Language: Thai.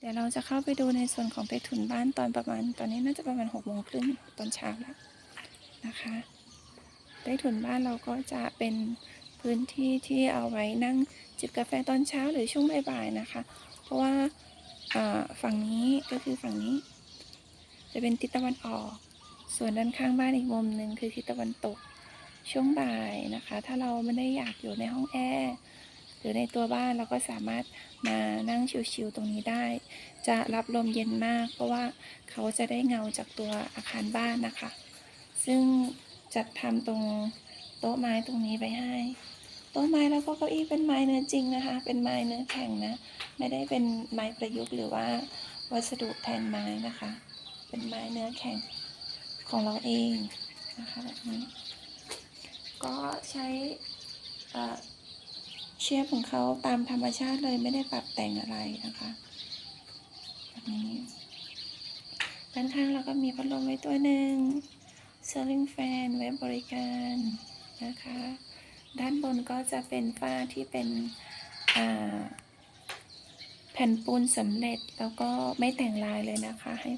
เดี๋ยวเราจะเข้าไปดูในส่วนของใต้ถุนบ้านตอนประมาณ ตอนนี้น่าจะประมาณหกโมงครึ่งตอนเช้าแล้วนะคะใต้ถุนบ้านเราก็จะเป็นพื้นที่ที่เอาไว้นั่งจิบกาแฟตอนเช้าหรือช่วงบ่ายๆนะคะ เพราะว่าอ่าฝั่งนี้ก็คือฝั่งนี้ จะเป็นทิศตะวันออก ส่วนด้านข้างบ้านอีกมุมหนึ่งคือทิศตะวันตกช่วงบ่ายนะคะ ถ้าเราไม่ได้อยากอยู่ในห้องแอร์ หรือในตัวบ้านเราก็สามารถมานั่งชิวๆตรงนี้ได้ จะรับลมเย็นมาก เพราะว่าเขาจะได้เงาจากตัวอาคารบ้านนะคะ ซึ่งจัดทำตรงโต๊ะไม้ตรงนี้ไปให้โต๊ะไม้แล้วก็เก้าอี้เป็นไม้เนื้อจริงนะคะ เป็นไม้เนื้อแข็งนะ ไม่ได้เป็นไม้ประยุกต์หรือว่าวัสดุแทนไม้นะคะ เป็นไม้เนื้อแข็งของเราเองนะคะแบบนี้ ก็ใช้ เชือกของเขาตามธรรมชาติเลยไม่ได้ปรับแต่งอะไรนะคะแบบนี้ด้านข้างเราก็มีพัดลมไว้ตัวหนึ่งเซลลิงแฟนไว้บริการนะคะ ด้านบนก็จะเป็นฝ้าที่เป็นแผ่นปูนสำเร็จแล้วก็ไม่แต่งลายเลยนะคะให้